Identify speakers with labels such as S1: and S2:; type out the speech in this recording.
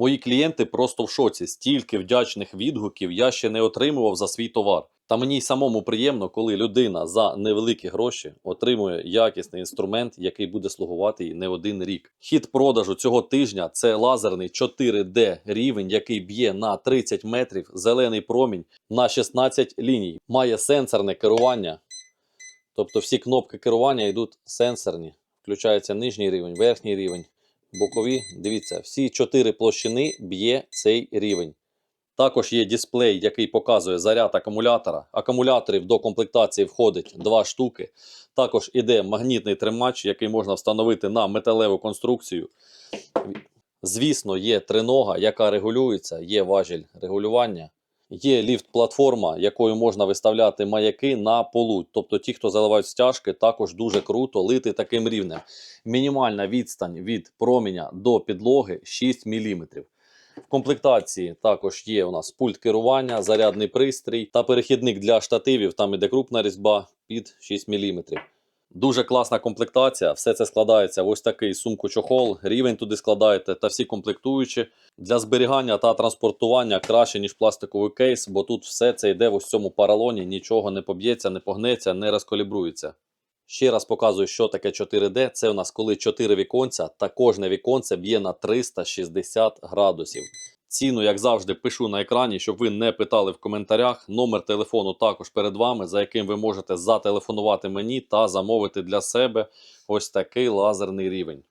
S1: Мої клієнти просто в шоці. Стільки вдячних відгуків я ще не отримував за свій товар. Та мені й самому приємно, коли людина за невеликі гроші отримує якісний інструмент, який буде слугувати їй не один рік. Хід продажу цього тижня це лазерний 4D рівень, який б'є на 30 метрів, зелений промінь на 16 ліній. Має сенсорне керування. Тобто всі кнопки керування йдуть сенсорні. Включається нижній рівень, верхній рівень, бокові. Дивіться, всі чотири площини б'є цей рівень. Також є дисплей, який показує заряд акумулятора. Акумуляторів до комплектації входить два штуки. Також іде магнітний тримач, який можна встановити на металеву конструкцію. Звісно, є тринога, яка регулюється, є важіль регулювання. Є ліфт-платформа, якою можна виставляти маяки на полу. Тобто ті, хто заливають стяжки, також дуже круто лити таким рівнем. Мінімальна відстань від проміня до підлоги 6 мм. В комплектації також є у нас пульт керування, зарядний пристрій та перехідник для штативів. Там іде крупна різьба під 6 мм. Дуже класна комплектація. Все це складається ось такий сумку-чохол. Рівень туди складаєте та всі комплектуючі. Для зберігання та транспортування краще, ніж пластиковий кейс, бо тут все це йде в ось цьому паралоні, нічого не поб'ється, не погнеться, не розкалібрується. Ще раз показую, що таке 4D. Це у нас коли 4 віконця, та кожне віконце б'є на 360 градусів. Ціну, як завжди, пишу на екрані, щоб ви не питали в коментарях. Номер телефону також перед вами, за яким ви можете зателефонувати мені та замовити для себе ось такий лазерний рівень.